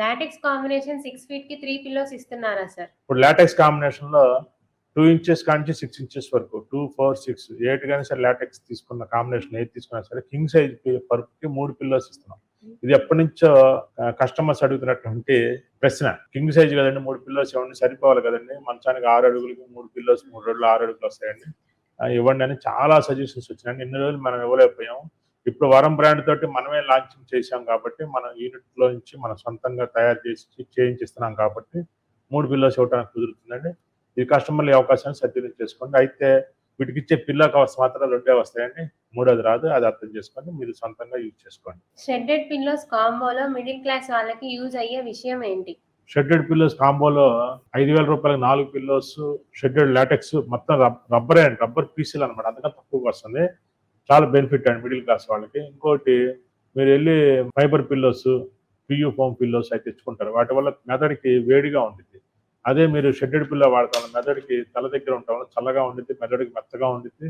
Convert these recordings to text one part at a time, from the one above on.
LaTeX combination six ఫీట్కి three pillows ఇస్తున్నారా sir? ఇప్పుడు లాటెక్స్ కాంబినేషన్లో టూ ఇంచెస్ కాంచి సిక్స్ ఇంచెస్ వరకు టూ ఫోర్ సిక్స్ ఎయిట్ కానీ సరే లాటెక్స్ తీసుకున్న కాంబినేషన్ ఏది తీసుకున్నా సరే కింగ్ సైజ్ పరుపుకి మూడు పిల్లోస్ ఇస్తున్నాం. ఇది ఎప్పటి నుంచో కస్టమర్స్ అడుగుతున్నటువంటి ప్రశ్న. కింగ్ సైజ్ కదండి మూడు పిల్లోస్ ఇవ్వండి సరిపోవాలి కదండి. మంచానికి ఆరు అడుగులకి మూడు పిల్లోస్ మూడు రోజులు ఆరు అడుగులు వస్తాయండి. ఇవ్వండి అని చాలా సజెషన్స్ వచ్చినాయి. ఇన్ని రోజులు మనం ఇవ్వలేకపోయాం. ఇప్పుడు వరం బ్రాండ్ తోటి మనమే లాంచింగ్ చేశాం కాబట్టి మన యూనిట్లో నుంచి మనం సొంతంగా తయారు చేసి చేయించిస్తున్నాం కాబట్టి మూడు పిల్లోస్ ఇవ్వడానికి కుదురుతుందండి. ఈ కస్టమర్లు అవకాశాన్ని సద్వినియోగం చేసుకోండి. అయితే వీటికి ఇచ్చే పిల్ల కవర్స్ మాత్రం రెండే వస్తాయండి. మూడోది రాదు అది అర్థం చేసుకొని మీరు సొంతంగా యూజ్ చేసుకోండి. షెడ్డెడ్ పిల్లోస్ కాంబోలో మిడిల్ క్లాస్ వాళ్ళకి యూజ్ అయ్యే విషయం ఏంటి? షెడ్డెడ్ పిల్లోస్ కాంబోలో ఐదు వేల రూపాయలకు నాలుగు పిల్లోస్ షెడ్డెడ్ లాటెక్స్ మొత్తం రబ్- రబ్బరే అండి రబ్బర్ పీసులు అనమాట అందుకని తక్కువగా వస్తుంది. చాలా బెనిఫిట్ అండి మిడిల్ క్లాస్ వాళ్ళకి. ఇంకోటి మీరు వెళ్ళి fibre pillows PU foam pillows అయితే తెచ్చుకుంటారు. వాటి వల్ల మెదడుకి వేడిగా ఉంటుంది అదే మీరు షెడ్డెడ్ పిల్ల వాడతాం మెదడుకి తల దగ్గర ఉండటం వల్ల చల్లగా ఉండిద్ది మెదడుకి మెత్తగా ఉండిద్ది.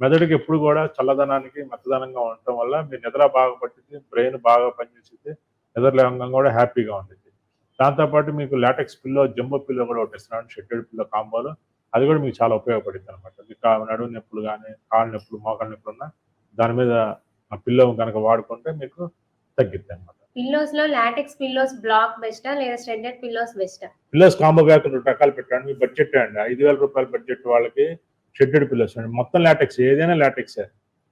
మెదడుకి ఎప్పుడు కూడా చల్లదనానికి మెత్తదనంగా ఉండటం వల్ల మీ నిద్ర బాగా పట్టింది బ్రెయిన్ బాగా పనిచేసింది నిద్ర లేవంగా కూడా హ్యాపీగా ఉండిద్ది. దాంతోపాటు మీకు లాటెక్స్ పిల్లో జంబో పిల్లో కూడా ఒకటి ఇస్తున్నాను షెడ్యూల్ పిల్లో కాంబోలో అది కూడా మీకు చాలా ఉపయోగపడుతుంది అనమాట మీకు నడుము నొప్పులు కానీ కాళ్ళ నొప్పులు మోకాళ్ళ నొప్పులు ఉన్నా దాని మీద ఆ పిల్లో కనుక వాడుకుంటే మీకు తగ్గిద్ది అనమాట పిల్లోస్లో లాటెక్స్ పిల్లోస్ బ్లాక్ బెస్టా లేదా షెడ్డెడ్ పిల్లోస్ బెస్టా పిల్లోస్ కాంబో బ్యాగ్ రెండు రకాలు పెట్టండి. మీ బడ్జెట్ అండి? ఐదు వేల రూపాయల బడ్జెట్ వాళ్ళకి షెడ్యూడ్ పిల్లోస్ అండి. మొత్తం లాటెక్స్ ఏదైనా లాటెక్స్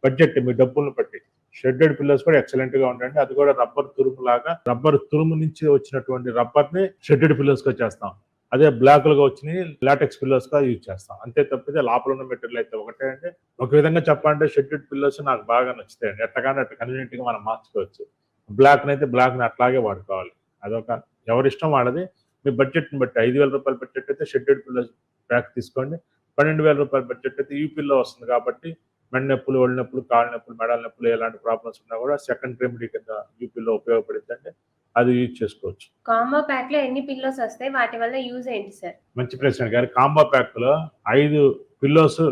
బడ్జెట్ మీ డబ్బులను బట్టి. షెడ్యూడ్ పిల్లోస్ కూడా ఎక్సలెంట్గా ఉంటాయండి అది కూడా రబ్బర్ తురుము లాగా రబ్బర్ తురుము నుంచి వచ్చినటువంటి రబ్బర్ని షెడ్యూడ్ పిల్లోస్గా చేస్తాం అదే బ్లాక్గా వచ్చినాయి లాటెక్స్ పిల్లోస్గా యూజ్ చేస్తాం. అంతే తప్పితే లోపల ఉన్న మెటీరియల్ అయితే ఒకటే అండి. ఒక విధంగా చెప్పాలంటే షెడ్యూడ్ పిల్లోస్ నాకు బాగా నచ్చుతాయండి. ఎట్టగానే అట్ట కన్వీనియంట్గా మనం మార్చుకోవచ్చు. బ్లాక్ అయితే బ్లాక్ని అట్లాగే వాడుకోవాలి. అదొక ఎవరిష్టం వాళ్ళది. మీ బడ్జెట్ని బట్టి ఐదు వేల రూపాయల బడ్జెట్ అయితే షెడ్యూడ్ పిల్లోస్ ప్యాక్ తీసుకోండి. పన్నెండు వేల రూపాయల బడ్జెట్ అయితే యూపీలో వస్తుంది కాబట్టి మెడ నొప్పులు ఒళ్ళు నొప్పులు కాళ్ళ నొప్పులు మెడల నొప్పులు ఎలాంటి ప్రాబ్లమ్స్ ఉన్నా కూడా సెకండ్ రెమెడీ కింద యూపీలో ఉపయోగపడుతుంది అంటే అది యూజ్ చేసుకోవచ్చు. కాంబో ప్యాక్లో ఎన్ని పిల్లోస్ వస్తాయి? వాటి వల్ల యూజ్ ఏంటి సార్ మంచి ప్రశ్న గారు. కాంబో ప్యాక్లో ఐదు పిల్లోస్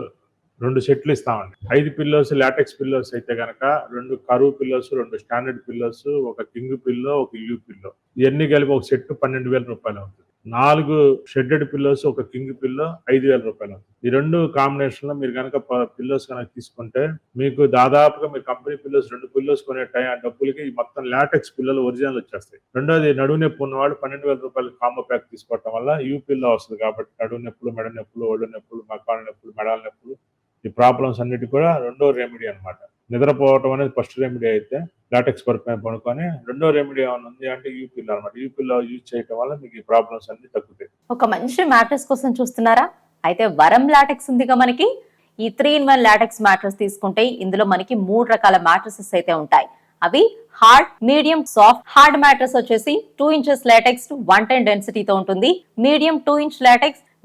రెండు సెట్లు ఇస్తామండి. ఐదు పిల్లోస్ లాటెక్స్ పిల్లోస్ అయితే గనక రెండు కరువు పిల్లోస్ రెండు స్టాండర్డ్ పిల్లోస్ ఒక కింగ్ పిల్లో ఒక యూ పిల్లో ఇవన్నీ కలిపి ఒక సెట్ పన్నెండు వేల రూపాయలు అవుతుంది. నాలుగు షెడ్డెడ్ పిల్లోస్ ఒక కింగ్ పిల్లో ఐదు వేల రూపాయలు. ఈ రెండు కాంబినేషన్లో మీరు కనుక పిల్లోస్ కనుక తీసుకుంటే మీకు దాదాపుగా మీరు కంపెనీ పిల్లోస్ రెండు పిల్లోస్ కొనే టైం ఆ డబ్బులకి మొత్తం లాటెక్స్ పిల్లలు ఒరిజినల్ వచ్చేస్తాయి. రెండోది నడువు నొప్పి ఉన్నవాడు పన్నెండు వేల రూపాయలు కాంబో ప్యాక్ తీసుకోవటం వల్ల యూపీలో వస్తుంది కాబట్టి నడువు నొప్పులు మెడ నొప్పులు ఒళ్ళు నొప్పులు మకాళ్ళ నొప్పులు మెడాల నొప్పులు ఈ ప్రాబ్లమ్స్ అన్నిటి కూడా రెండో రెమెడీ అన్నమాట. నిద్రపోవటం అనేది ఫస్ట్ రెమెడీ అయితే లాటెక్స్ పరుపు మీద పడుకొని రెండో రెమెడీ ఏమైనా ఉంది అంటే యూపీలో అనమాట. యూపీలో యూజ్ చేయటం వల్ల మీకు ఈ ప్రాబ్లమ్స్ అన్ని తగ్గుతాయి. ఒక మంచి మ్యాట్రెస్ కోసం చూస్తున్నారా? అయితే వరం లాటెక్స్ ఉందిగా మనకి. ఈ three in one latex mattress తీసుకుంటే ఇందులో మనకి మూడు రకాల మ్యాట్రసెస్ అయితే ఉంటాయి. అవి hard medium soft hard mattress వచ్చేసి two inches latex one ten డెన్సిటీతో ఉంటుంది. Medium two inch latex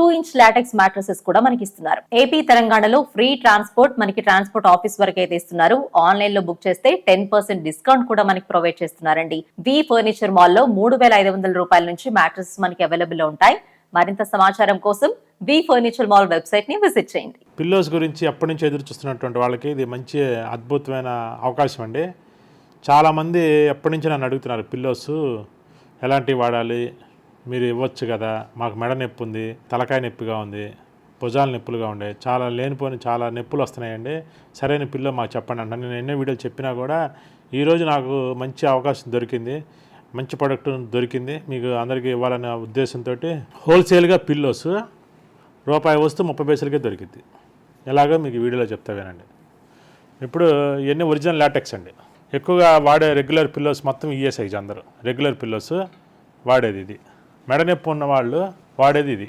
two inch LaTeX mattresses కూడా మనకి ఇస్తున్నారు ఏపీ తెలంగాణలో ఫ్రీ ట్రాన్స్పోర్ట్ మనకి ట్రాన్స్పోర్ట్ ఆఫీస్ వరకు అయితే ఇస్తున్నారు ఆన్లైన్లో బుక్ చేస్తే టెన్ పర్సెంట్ డిస్కౌంట్ కూడా మనకి ప్రొవైడ్ చేస్తున్నారండి. వి ఫర్నిచర్ మాల్లో మూడు వేల ఐదు వందల రూపాయల నుంచి మ్యాట్రసెస్ మనకి అవైలబుల్ ఉంటాయి. మరింత సమాచారం కోసం వి ఫర్నిచర్ మాల్ వెబ్సైట్ని విజిట్ చేయండి. పిల్లోస్ గురించి ఎప్పటి నుంచి ఎదురు చూస్తున్నటువంటి వాళ్ళకి ఇది మంచి అద్భుతమైన అవకాశం అండి చాలామంది ఎప్పటి నుంచి నన్ను అడుగుతున్నారు పిల్లోస్ ఎలాంటివి వాడాలి? మీరు ఇవ్వచ్చు కదా మాకు మెడ నొప్పి ఉంది తలకాయ నొప్పిగా ఉంది భుజాల నొప్పులుగా ఉండే చాలా లేనిపోని చాలా నొప్పులు వస్తున్నాయండి. సరైన పిల్లో మాకు చెప్పండి అంట నేను ఎన్నో వీడియోలు చెప్పినా కూడా ఈరోజు నాకు మంచి అవకాశం దొరికింది మంచి ప్రొడక్ట్ దొరికింది. మీకు అందరికీ ఇవ్వాలనే ఉద్దేశంతో హోల్సేల్గా పిల్లోస్ రూపాయి వస్తూ ముప్పై పైసలకే దొరికింది ఎలాగో మీకు వీడియోలో చెప్తా వినండి. ఇప్పుడు ఇవన్నీ ఒరిజినల్ లాటెక్స్ అండి. ఎక్కువగా వాడే రెగ్యులర్ పిల్లోస్ మొత్తం ఇయే సైజ్ అందరూ. రెగ్యులర్ పిల్లోస్ వాడేది ఇది. మెడనొప్పి ఉన్నవాళ్ళు ఉన్న వాళ్ళు వాడేది ఇది.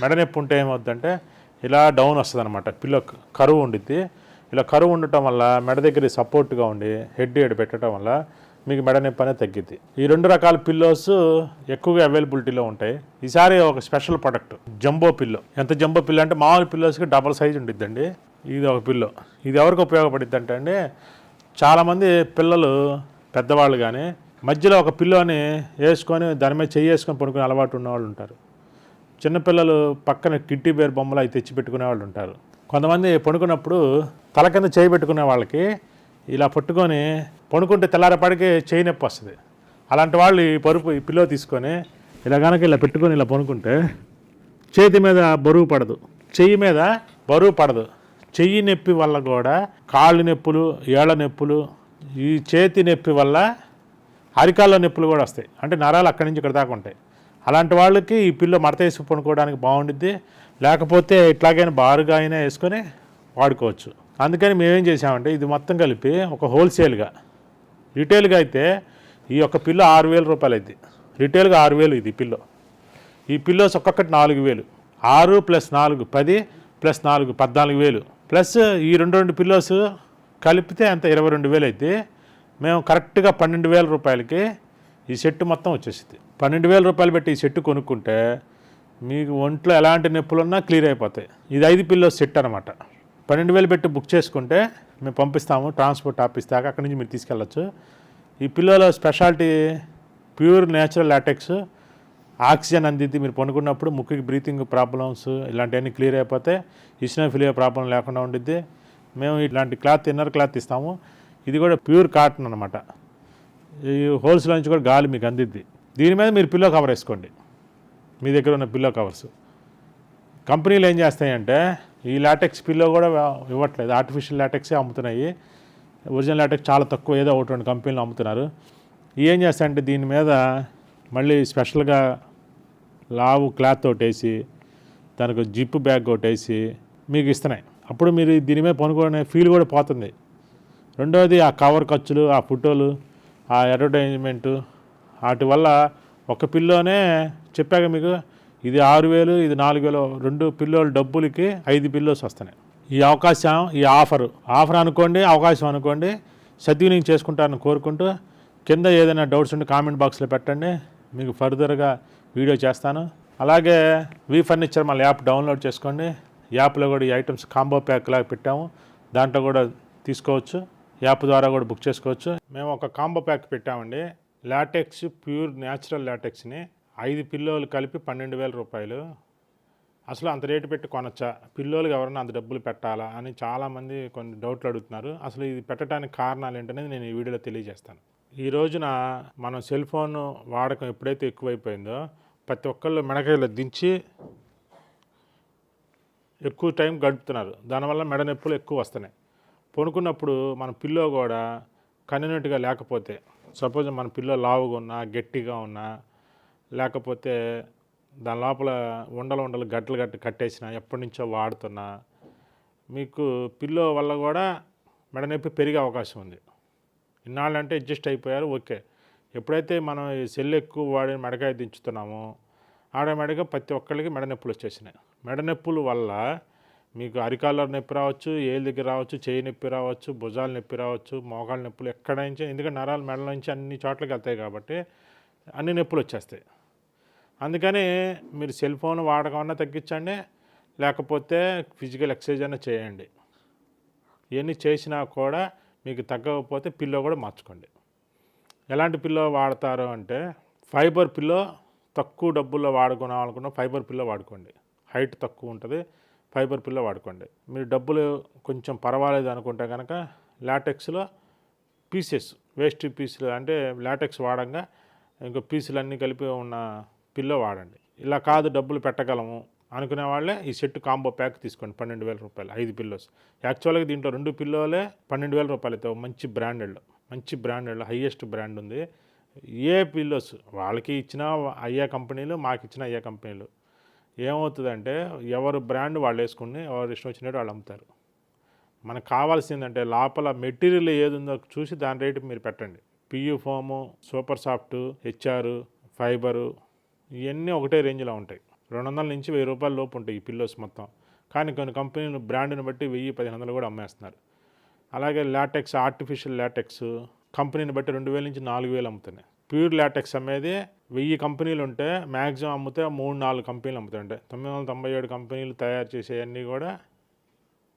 మెడనొప్పి ఉంటే ఏమవుద్దంటే ఇలా డౌన్ వస్తుంది అనమాట పిల్లో కరువు ఉండిద్ది. ఇలా కరువు ఉండటం వల్ల మెడ దగ్గర సపోర్ట్గా ఉండి హెడ్ హెడ్ పెట్టడం వల్ల మీకు మెడ నొప్పి అనేది తగ్గిద్ది. ఈ రెండు రకాల పిల్లోస్ ఎక్కువగా అవైలబిలిటీలో ఉంటాయి. ఈసారి ఒక స్పెషల్ ప్రొడక్ట్ జంబో పిల్లో. ఎంత జంబో పిల్లో అంటే మామూలు పిల్లోస్కి డబల్ సైజ్ ఉండిద్దండి. ఇది ఒక పిల్లో. ఇది ఎవరికి ఉపయోగపడిద్ది అంటే అండి చాలామంది పిల్లలు పెద్దవాళ్ళు కానీ మధ్యలో ఒక పిల్లోని వేసుకొని దాని మీద చెయ్యి వేసుకొని పడుకునే అలవాటు ఉన్నవాళ్ళు ఉంటారు. చిన్నపిల్లలు పక్కన కిట్టి బేర్ బొమ్మలు అవి తెచ్చి పెట్టుకునే వాళ్ళు ఉంటారు. కొంతమంది పడుకున్నప్పుడు తల కింద చేయి పెట్టుకునే వాళ్ళకి ఇలా పట్టుకొని పడుకుంటే తెల్లారపాటికి చేయి నొప్పి వస్తుంది. అలాంటి వాళ్ళు ఈ పరుపు ఈ పిల్లో తీసుకొని ఇలా కనుక ఇలా పెట్టుకొని ఇలా పడుకుంటే చేతి మీద బరువు పడదు. చెయ్యి మీద బరువు పడదు. చెయ్యి నొప్పి వల్ల కూడా కాళ్ళు నొప్పులు ఏళ్ళ నొప్పులు ఈ చేతి నొప్పి వల్ల అరికాల్లో నొప్పులు కూడా వస్తాయి. అంటే నరాలు అక్కడి నుంచి ఇక్కడ దాకా ఉంటాయి. అలాంటి వాళ్ళకి ఈ పిల్ల మడత వేసి పనుకోవడానికి బాగుండిద్ది. లేకపోతే ఇట్లాగైనా బారుగా అయినా వేసుకొని వాడుకోవచ్చు. అందుకని మేమేం చేసామంటే ఇది మొత్తం కలిపి ఒక హోల్సేల్గా రిటైల్గా అయితే ఈ యొక్క పిల్ల ఆరు వేల రూపాయలు అయింది రిటైల్గా ఆరు వేలు ఇది పిల్లో. ఈ పిల్లోస్ ఒక్కొక్కటి నాలుగు వేలు. ఆరు ప్లస్ నాలుగు పది ప్లస్ నాలుగు పద్నాలుగు వేలు. ప్లస్ ఈ రెండు రెండు పిల్లోస్ కలిపితే అంత ఇరవై రెండు వేలు అయితే మేము కరెక్ట్గా పన్నెండు వేల రూపాయలకి ఈ సెట్ మొత్తం వచ్చేసింది. పన్నెండు వేల రూపాయలు పెట్టి ఈ సెట్ కొనుక్కుంటే మీకు ఒంట్లో ఎలాంటి నొప్పులున్నా క్లియర్ అయిపోతాయి. ఇది ఐదు పిల్లో సెట్ అనమాట పన్నెండు వేలు పెట్టి బుక్ చేసుకుంటే మేము పంపిస్తాము ట్రాన్స్పోర్ట్ ఆఫీస్ దాకా అక్కడి నుంచి మీరు తీసుకెళ్ళచ్చు. ఈ పిల్లోలో speciality pure natural latex oxygen అందిద్ది. మీరు పండుకున్నప్పుడు ముక్కుకి బ్రీతింగ్ ప్రాబ్లమ్స్ ఇలాంటివన్నీ క్లియర్ అయిపోతే ఇస్నోఫిలియా ప్రాబ్లం లేకుండా ఉండిద్ది. మేము ఇట్లాంటి క్లాత్ ఇన్నర్ క్లాత్ ఇస్తాము. ఇది కూడా ప్యూర్ కాటన్ అనమాట ఈ హోల్స్ నుంచి కూడా గాలి మీకు అందిద్ది. దీని మీద మీరు పిల్లో కవర్ వేసుకోండి. మీ దగ్గర ఉన్న పిల్లో కవర్స్. కంపెనీలు ఏం చేస్తాయంటే ఈ లాటెక్స్ పిల్లో కూడా ఇవ్వట్లేదు. ఆర్టిఫిషియల్ లాటెక్సే అమ్ముతున్నాయి. ఒరిజినల్ లాటెక్స్ చాలా తక్కువ ఏదో ఒకటి రెండు కంపెనీలు అమ్ముతున్నారు. ఏం చేస్తాయంటే దీని మీద మళ్ళీ స్పెషల్గా లావు క్లాత్ ఒకటి వేసి దానికి జిప్ బ్యాగ్ ఒకటి వేసి మీకు ఇస్తున్నాయి. అప్పుడు మీరు దీని మీద పనుకునే ఫీల్ కూడా పోతుంది. రెండవది ఆ కవర్ ఖర్చులు ఆ ఫోటోలు ఆ అడ్వర్టైజ్మెంటు. వాటి వల్ల ఒక పిల్లోనే చెప్పాక మీకు ఇది ఆరు వేలు ఇది నాలుగు వేలు రెండు పిల్లోల డబ్బులకి ఐదు పిల్లోస్ వస్తున్నాయి. ఈ అవకాశం ఈ ఆఫర్ ఆఫర్ అనుకోండి అవకాశం అనుకోండి సద్వినియోగం చేసుకుంటారని కోరుకుంటూ కింద ఏదైనా డౌట్స్ ఉంటే కామెంట్ బాక్స్లో పెట్టండి మీకు ఫర్దర్గా వీడియో చేస్తాను. అలాగే వి ఫర్నిచర్ మళ్ళీ యాప్ డౌన్లోడ్ చేసుకోండి. యాప్లో కూడా ఈ ఐటమ్స్ కాంబో ప్యాక్ లాగా పెట్టాము. దాంట్లో కూడా తీసుకోవచ్చు. యాప్ ద్వారా కూడా బుక్ చేసుకోవచ్చు. మేము ఒక కాంబో ప్యాక్ పెట్టామండి. లాటెక్స్ ప్యూర్ న్యాచురల్ లాటెక్స్ని ఐదు పిల్లోలు కలిపి పన్నెండు వేల రూపాయలు. అసలు అంత రేటు పెట్టి కొనొచ్చా? పిల్లోలకు ఎవరైనా అంత డబ్బులు పెట్టాలా? అని చాలామంది కొన్ని డౌట్లు అడుగుతున్నారు. అసలు ఇది పెట్టడానికి కారణాలు ఏంటనేది నేను ఈ వీడియోలో తెలియజేస్తాను. ఈ రోజున మనం సెల్ ఫోన్ వాడకం ఎప్పుడైతే ఎక్కువైపోయిందో ప్రతి ఒక్కళ్ళు మెడకాయలు దించి ఎక్కువ టైం గడుపుతున్నారు. దానివల్ల మెడ నొప్పులు ఎక్కువ వస్తున్నాయి. పనుకున్నప్పుడు మన పిల్లో కూడా కన్వీనెంట్గా లేకపోతే సపోజ్ మన పిల్లో లావుగా ఉన్నా గట్టిగా ఉన్నా లేకపోతే దాని లోపల ఉండలు ఉండలు గట్టలు గట్టి కట్టేసిన ఎప్పటి నుంచో వాడుతున్నా మీకు పిల్లో వల్ల కూడా మెడనొప్పి పెరిగే అవకాశం ఉంది. ఇన్నాళ్ళంటే అడ్జస్ట్ అయిపోయారు ఓకే. ఎప్పుడైతే మనం ఈ సెల్ ఎక్కువ వాడి మెడకాయ దించుతున్నామో ఆటోమేటిక్గా ప్రతి ఒక్కరికి మెడనొప్పులు వచ్చేసినాయి. మెడనొప్పులు వల్ల మీకు అరికాళ్ళ నొప్పి రావచ్చు ఏళ్ళ దగ్గర రావచ్చు చేయి నొప్పి రావచ్చు భుజాల నొప్పి రావచ్చు మోకాళ్ళ నొప్పులు ఎక్కడ నుంచి ఎందుకంటే నరాలు మెడల నుంచి అన్ని చోట్లకి వెళ్తాయి కాబట్టి అన్ని నొప్పులు వచ్చేస్తాయి. అందుకని మీరు సెల్ ఫోన్ వాడకం అన్నా తగ్గించండి లేకపోతే ఫిజికల్ ఎక్సర్సైజ్ అయినా చేయండి. ఇవన్నీ చేసినా కూడా మీకు తగ్గకపోతే పిల్లో కూడా మార్చుకోండి. ఎలాంటి పిల్లో వాడతారు అంటే ఫైబర్ పిల్లో తక్కువ డబ్బుల్లో వాడుకున్నాం అనుకున్న ఫైబర్ పిల్లో వాడుకోండి. హైట్ తక్కువ ఉంటుంది. ఫైబర్ పిల్లో వాడుకోండి. మీరు డబ్బులు కొంచెం పర్వాలేదు అనుకుంటే కనుక లాటెక్స్లో పీసెస్ వేస్ట్ పీసులు అంటే లాటెక్స్ వాడంగా ఇంకో పీసులు అన్నీ కలిపి ఉన్న పిల్లో వాడండి. ఇలా కాదు డబ్బులు పెట్టగలము అనుకునే వాళ్ళే ఈ సెట్ కాంబో ప్యాక్ తీసుకోండి పన్నెండు వేల రూపాయలు ఐదు పిల్లోస్. యాక్చువల్గా దీంట్లో రెండు పిల్లోలే పన్నెండు వేల రూపాయలు అయితే మంచి బ్రాండెడ్ మంచి బ్రాండెడ్ హయ్యెస్ట్ బ్రాండ్ ఉంది. ఏ పిల్లోస్ వాళ్ళకి ఇచ్చిన అయ్యే కంపెనీలు మాకు ఇచ్చిన అయ్యే కంపెనీలు. ఏమవుతుందంటే ఎవరు బ్రాండ్ వాళ్ళు వేసుకుని ఎవరు ఇష్టం వచ్చినట్టు వాళ్ళు అమ్ముతారు. మనకు కావాల్సిందంటే లోపల మెటీరియల్ ఏది ఉందో చూసి దాని రేటు మీరు పెట్టండి. PU foam super soft HR fibre ఇవన్నీ ఒకటే రేంజ్లో ఉంటాయి. రెండు వందల నుంచి వెయ్యి రూపాయల లోపు ఉంటాయి ఈ పిల్లోస్ మొత్తం. కానీ కొన్ని కంపెనీలు బ్రాండ్ని బట్టి వెయ్యి పదిహేను వందలు కూడా అమ్మేస్తున్నారు. అలాగే లాటెక్స్ ఆర్టిఫిషియల్ లాటెక్స్ కంపెనీని బట్టి రెండు వేల నుంచి నాలుగు వేలు అమ్ముతున్నాయి. ప్యూర్ లాటెక్స్ అమ్మేది వెయ్యి కంపెనీలు ఉంటే మ్యాక్సిమం అమ్మితే మూడు నాలుగు కంపెనీలు అమ్ముతాయంటే తొమ్మిది వందల తొంభై ఏడు కంపెనీలు తయారు చేసేవన్నీ కూడా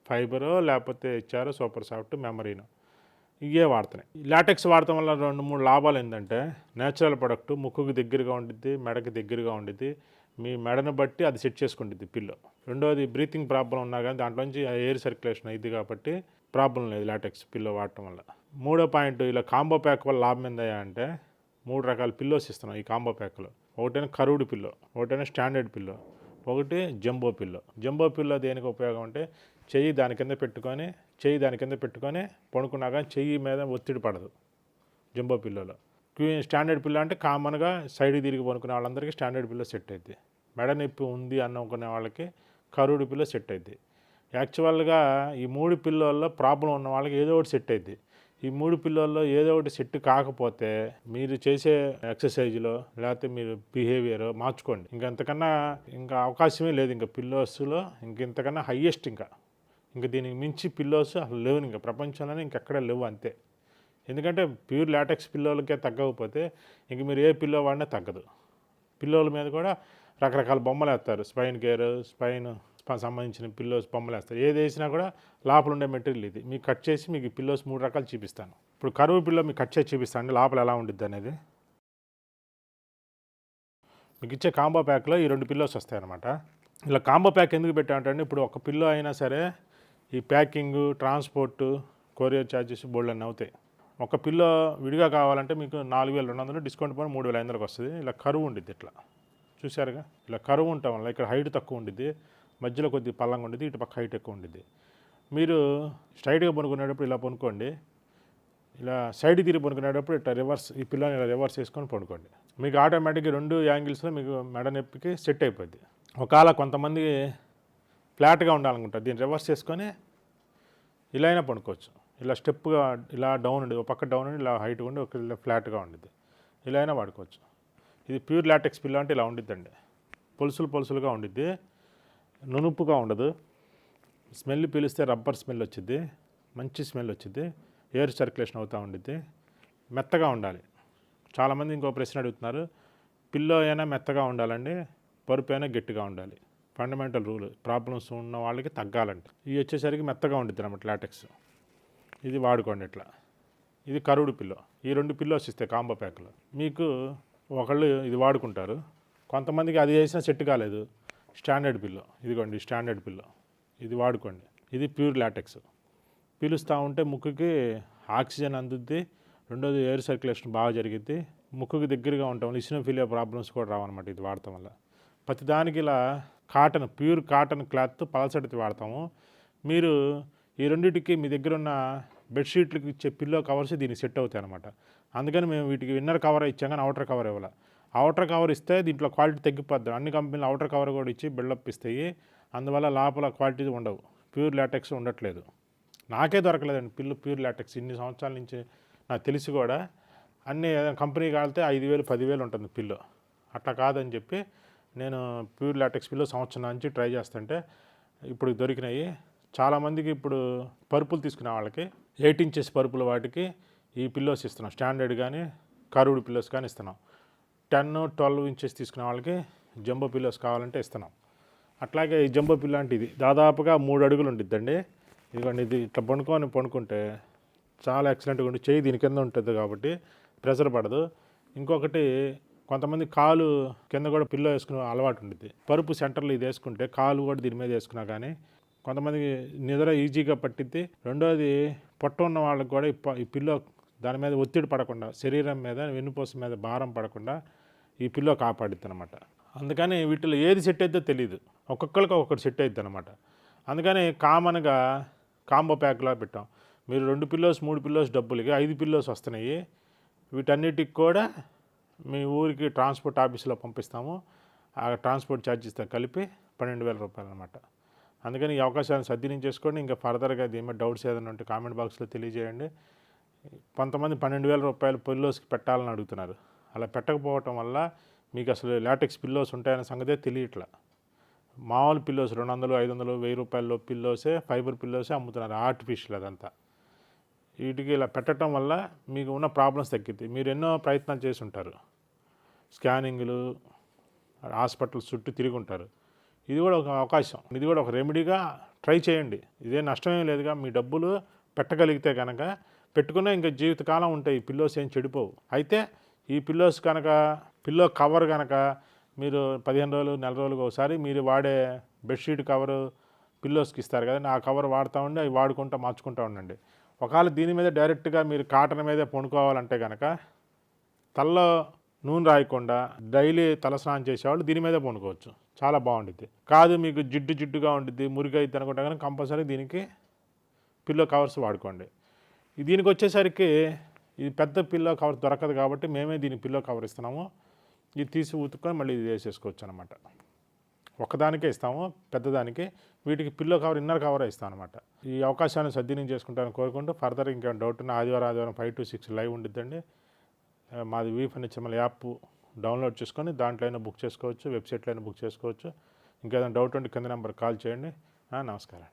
ఫైబరు లేకపోతే ఇచ్చారు సూపర్ సాఫ్ట్ మెమరీను. ఇవే వాడుతున్నాయి. లాటెక్స్ వాడటం వల్ల రెండు మూడు లాభాలు ఏంటంటే నేచురల్ ప్రొడక్ట్ ముక్కుకు దగ్గరగా ఉండిద్ది మెడకి దగ్గరగా ఉండిద్ది. మీ మెడను బట్టి అది సెట్ చేసుకుంటుంది పిల్లో. రెండోది బ్రీతింగ్ ప్రాబ్లం ఉన్నా కానీ దాంట్లోంచి ఎయిర్ సర్క్యులేషన్ అయింది కాబట్టి ప్రాబ్లం లేదు లాటెక్స్ పిల్లో వాడటం వల్ల. మూడో పాయింట్ ఇలా కాంబో ప్యాక్ వల్ల లాభం ఏందయ్యా అంటే మూడు రకాల పిల్లోస్ ఇస్తున్నాం ఈ కాంబో ప్యాక్లో ఒకటేమో కరువుడు పిల్లో ఒకటైన స్టాండర్డ్ పిల్లో ఒకటి జంబో పిల్లో జంబో పిల్లో దేనికి ఉపయోగం అంటే చెయ్యి దాని కింద పెట్టుకొని చెయ్యి దాని కింద పెట్టుకొని పడుకున్నా కానీ చెయ్యి మీద ఒత్తిడి పడదు జంబో పిల్లోలో క్వీ- స్టాండర్డ్ పిల్లో అంటే కామన్గా సైడ్ తిరిగి పనుకునే వాళ్ళందరికీ స్టాండర్డ్ పిల్లో సెట్ అవుద్ది మెడ నొప్పి ఉంది అనుకునే వాళ్ళకి కరువుడు పిల్లో సెట్ అవుద్ది యాక్చువల్గా ఈ మూడు పిల్లోల్లో ప్రాబ్లం ఉన్న వాళ్ళకి ఏదో ఒకటి సెట్ అవుద్ది ఈ మూడు పిల్లల్లో ఏదో ఒకటి సెట్ కాకపోతే మీరు చేసే ఎక్సర్సైజ్లో లేకపోతే మీరు బిహేవియర్ మార్చుకోండి. ఇంకంతకన్నా ఇంకా అవకాశమే లేదు ఇంకా పిల్లోస్లో ఇంకెంతకన్నా హయ్యెస్ట్ ఇంకా. ఇంకా దీనికి మించి పిల్లోస్ అసలు లేవు ఇంకా. ప్రపంచంలోనే ఇంకెక్కడ లేవు అంతే. ఎందుకంటే ప్యూర్ లాటెక్స్ పిల్లోలకే తగ్గకపోతే ఇంక మీరు ఏ పిల్లో వాడినా తగ్గదు. పిల్లోల మీద కూడా రకరకాల బొమ్మలు వేస్తారు స్పైన్ కేర్ స్పైన్ సంబంధించిన పిల్లోస్ బొమ్మలు వేస్తారు. ఏది వేసినా కూడా లోపల ఉండే మెటీరియల్ ఇది. మీకు కట్ చేసి మీకు పిల్లోస్ మూడు రకాలు చూపిస్తాను. ఇప్పుడు కరువు పిల్లో మీకు కట్ చేసి చూపిస్తాను. లోపల ఎలా ఉండిద్ది అనేది. మీకు ఇచ్చే కాంబో ప్యాక్లో ఈ రెండు పిల్లోస్ వస్తాయి అనమాట ఇలా కాంబో ప్యాక్ ఎందుకు పెట్టామంటే ఇప్పుడు ఒక పిల్లో అయినా సరే ఈ ప్యాకింగ్ ట్రాన్స్పోర్ట్ కొరియర్ ఛార్జెస్ బోల్డ్ అన్నీ అవుతాయి. ఒక పిల్లో విడిగా కావాలంటే మీకు నాలుగు వేల రెండు వందలు డిస్కౌంట్ పోయి మూడు వేల ఐదు వందలకు వస్తుంది. ఇలా కరువు ఉండిద్ది ఇట్లా. చూసారుగా ఇలా కరువు ఉండటం వల్ల ఇక్కడ హైట్ తక్కువ ఉండిద్ది. మధ్యలో కొద్ది పల్లంగా ఉండేది ఇటు పక్క హైట్ ఎక్కువ ఉండేది. మీరు స్ట్రైట్గా పనుకునేటప్పుడు ఇలా పనుకోండి ఇలా సైడ్ తిరిగి పనుకునేటప్పుడు ఇట్లా రివర్స్ ఈ పిల్లని ఇలా రివర్స్ చేసుకొని పడుకోండి. మీకు ఆటోమేటిక్గా రెండు యాంగిల్స్లో మీకు మెడ నొప్పికి సెట్ అయిపోద్ది. ఒకవేళ కొంతమంది ఫ్లాట్గా ఉండాలనుకుంటారు దీన్ని రివర్స్ చేసుకొని ఇలా అయినా పడుకోవచ్చు. ఇలా స్టెప్గా ఇలా డౌన్ ఉండేది ఒక పక్క డౌన్ ఉండి ఇలా హైట్గా ఉండి ఒక ఫ్లాట్గా ఉండేది ఇలా అయినా వాడుకోవచ్చు ఇది ప్యూర్ లాటెక్స్ పిల్ల అంటే ఇలా ఉండిద్దండి. పొలుసులు పొలుసులుగా ఉండిద్ది. నునుపుగా ఉండదు. స్మెల్ పీలిస్తే రబ్బర్ స్మెల్ వచ్చింది మంచి స్మెల్ వచ్చింది ఎయిర్ సర్క్యులేషన్ అవుతూ ఉండిద్ది. మెత్తగా ఉండాలి. చాలామంది ఇంకో ప్రశ్న అడుగుతున్నారు. పిల్లో అయినా మెత్తగా ఉండాలండి. పరుపు అయినా గట్టిగా ఉండాలి. ఫండమెంటల్ రూల్ ప్రాబ్లమ్స్ ఉన్న వాళ్ళకి తగ్గాలంటే. ఇవి వచ్చేసరికి మెత్తగా ఉండిద్ది అన్నమాట లాటెక్స్ ఇది వాడుకోండి ఇట్లా. ఇది కరువుడు పిల్లో. ఈ రెండు పిల్లోస్ ఇస్తాయి కాంబో ప్యాక్లో. మీకు ఒకళ్ళు ఇది వాడుకుంటారు. కొంతమందికి అది చేసినా సెట్ కాలేదు. స్టాండర్డ్ పిల్లో ఇదిగోండి స్టాండర్డ్ పిల్లో ఇది వాడుకోండి. ఇది ప్యూర్ లాటెక్స్. పీలుస్తూ ఉంటే ముక్కుకి ఆక్సిజన్ అందుద్ది. రెండోది ఎయిర్ సర్క్యులేషన్ బాగా జరిగిద్ది. ముక్కుకి దగ్గరగా ఉంటాం. ఇసినోఫిలియా ప్రాబ్లమ్స్ కూడా రావన్నమాట ఇది వాడటం వల్ల. ప్రతిదానికి ఇలా కాటన్ ప్యూర్ కాటన్ క్లాత్ పలసడిది వాడతాము. మీరు ఈ రెండింటికి మీ దగ్గర ఉన్న బెడ్షీట్లకు ఇచ్చే పిల్లో కవర్స్ దీనికి సెట్ అవుతాయి అనమాట అందుకని మేము వీటికి ఇన్నర్ కవర్ ఇచ్చాం కానీ అవుటర్ కవర్ ఇవ్వాలి. అవుటర్ కవర్ ఇస్తే దీంట్లో క్వాలిటీ తగ్గిపోద్ది. అన్ని కంపెనీలు అవుటర్ కవర్ కూడా ఇచ్చి బిల్డప్ ఇస్తాయి అందువల్ల లోపల క్వాలిటీ ఉండవు. ప్యూర్ లాటెక్స్ ఉండట్లేదు. నాకే దొరకలేదండి పిల్లు ప్యూర్ లాటెక్స్ ఇన్ని సంవత్సరాల నుంచి నాకు తెలిసి కూడా అన్ని కంపెనీకి కంపెనీ కాలితే ఐదు వేలు పదివేలు ఉంటుంది పిల్లు. అట్లా కాదని చెప్పి నేను ప్యూర్ లాటెక్స్ పిల్లో సంవత్సరం నుంచి ట్రై చేస్తుంటే ఇప్పుడు దొరికినాయి. చాలామందికి ఇప్పుడు పరుపులు తీసుకునే వాళ్ళకి ఎయిట్ ఇంచెస్ పరుపుల వాటికి ఈ పిల్లోస్ ఇస్తున్నాం. స్టాండర్డ్ కానీ కరువుడు పిల్లోస్ కానీ ఇస్తున్నాం. టెన్ ట్వెల్వ్ ఇంచెస్ తీసుకునే వాళ్ళకి జంబో పిల్లోస్ కావాలంటే ఇస్తున్నాం. అట్లాగే ఈ జంబో పిల్ల అంటే ఇది. దాదాపుగా మూడు అడుగులు ఉండిద్దండి. ఇదిగోండి ఇది ఇట్లా పండుకొని పండుకుంటే చాలా ఎక్సలెంట్గా ఉండి చేయి దీని కింద ఉంటుంది కాబట్టి ప్రెషర్ పడదు. ఇంకొకటి కొంతమంది కాలు కింద కూడా పిల్లో వేసుకునే అలవాటు ఉంటుంది పరుపు సెంటర్లో ఇది వేసుకుంటే కాలు కూడా దీని మీద వేసుకున్నా కానీ కొంతమందికి నిద్ర ఈజీగా పట్టిద్ది. రెండోది పొట్ట ఉన్న వాళ్ళకి కూడా ఈ పిల్లో దాని మీద ఒత్తిడి పడకుండా శరీరం మీద వెన్నుపూస మీద భారం పడకుండా ఈ పిల్లో కాపాడుద్ది అనమాట అందుకని వీటిలో ఏది సెట్ అవుతుందో తెలియదు ఒక్కొక్కరికి ఒక్కొక్కటి సెట్ అవుతుంది అనమాట అందుకని కామన్గా కాంబో ప్యాక్లా పెట్టాం. మీరు రెండు పిల్లోస్ మూడు పిల్లోస్ డబ్బులకి ఐదు పిల్లోస్ వస్తున్నాయి. వీటన్నిటికి కూడా మీ ఊరికి ట్రాన్స్పోర్ట్ ఆఫీస్లో పంపిస్తాము. ఆ ట్రాన్స్పోర్ట్ ఛార్జెస్తో కలిపి పన్నెండు వేల రూపాయలు అనమాట అందుకని ఈ అవకాశాన్ని సద్వినియోగం చేసుకోండి ఇంకా ఫర్దర్గా ఏమైనా డౌట్స్ ఏదైనా ఉంటే కామెంట్ బాక్స్లో తెలియజేయండి. కొంతమంది పన్నెండు వేల రూపాయలు పిల్లోస్కి పెట్టాలని అడుగుతున్నారు. అలా పెట్టకపోవటం వల్ల మీకు అసలు లాటెక్స్ పిల్లోస్ ఉంటాయనే సంగతే తెలియట్లా. మామూలు పిల్లోస్ రెండు వందలు ఐదు వందలు వెయ్యి రూపాయల్లో పిల్లోసే ఫైబర్ పిల్లోసే అమ్ముతున్నారు ఆర్టిఫిషియల్ అదంతా. వీటికి ఇలా పెట్టడం వల్ల మీకు ఉన్న ప్రాబ్లమ్స్ తగ్గిద్ది. మీరు ఎన్నో ప్రయత్నాలు చేసి ఉంటారు స్కానింగ్లు హాస్పిటల్ చుట్టూ తిరిగి ఉంటారు ఇది కూడా ఒక అవకాశం. ఇది కూడా ఒక రెమెడీగా ట్రై చేయండి. ఇదే నష్టమేం లేదుగా మీ డబ్బులు పెట్టగలిగితే కనుక పెట్టుకునే ఇంకా జీవితకాలం ఉంటాయి. పిల్లోస్ ఏం చెడిపోవు. అయితే ఈ పిల్లోస్ కనుక పిల్లో కవర్ కనుక మీరు పదిహేను రోజులు నెల రోజులకు ఒకసారి మీరు వాడే బెడ్షీట్ కవరు పిల్లోస్కి ఇస్తారు కదండి. ఆ కవర్ వాడుతూ ఉండి అవి వాడుకుంటూ మార్చుకుంటూ ఉండండి. ఒకవేళ దీని మీద డైరెక్ట్గా మీరు కాటన్ మీదే పండుకోవాలంటే కనుక తలలో నూనె రాయకుండా డైలీ తల స్నానం చేసేవాళ్ళు దీని మీదే పండుకోవచ్చు. చాలా బాగుంటుంది కాదు మీకు జిడ్డు జిడ్డుగా ఉండిద్ది మురిగైద్ది అయితే అనుకుంటే కనుక కంపల్సరీ దీనికి పిల్లో కవర్స్ వాడుకోండి. దీనికి వచ్చేసరికి ఇది పెద్ద పిల్లో కవర్ దొరకదు కాబట్టి మేమే దీని పిల్లో కవర్ ఇస్తున్నాము. ఇది తీసి ఉతుక్కొని మళ్ళీ ఇది వేసేసుకోవచ్చు అనమాట ఒకదానికే ఇస్తాము పెద్దదానికి. వీటికి పిల్లో కవర్ ఇన్నర్ కవర్ ఇస్తాం అనమాట ఈ అవకాశాన్ని సద్వినియోగం చేసుకుంటాను కోరుకుంటూ ఫర్దర్ ఇంకా డౌట్ ఉన్న ఆదివారం ఆదివారం ఫైవ్ టు సిక్స్ లైవ్ ఉండిద్దండి. మాది వీ ఫర్నిచర్ యాప్ డౌన్లోడ్ చేసుకొని దాంట్లో అయినా బుక్ చేసుకోవచ్చు వెబ్సైట్లో అయినా బుక్ చేసుకోవచ్చు. ఇంకేదైనా డౌట్ ఉంటే కింద నెంబర్ కాల్ చేయండి. నమస్కారం.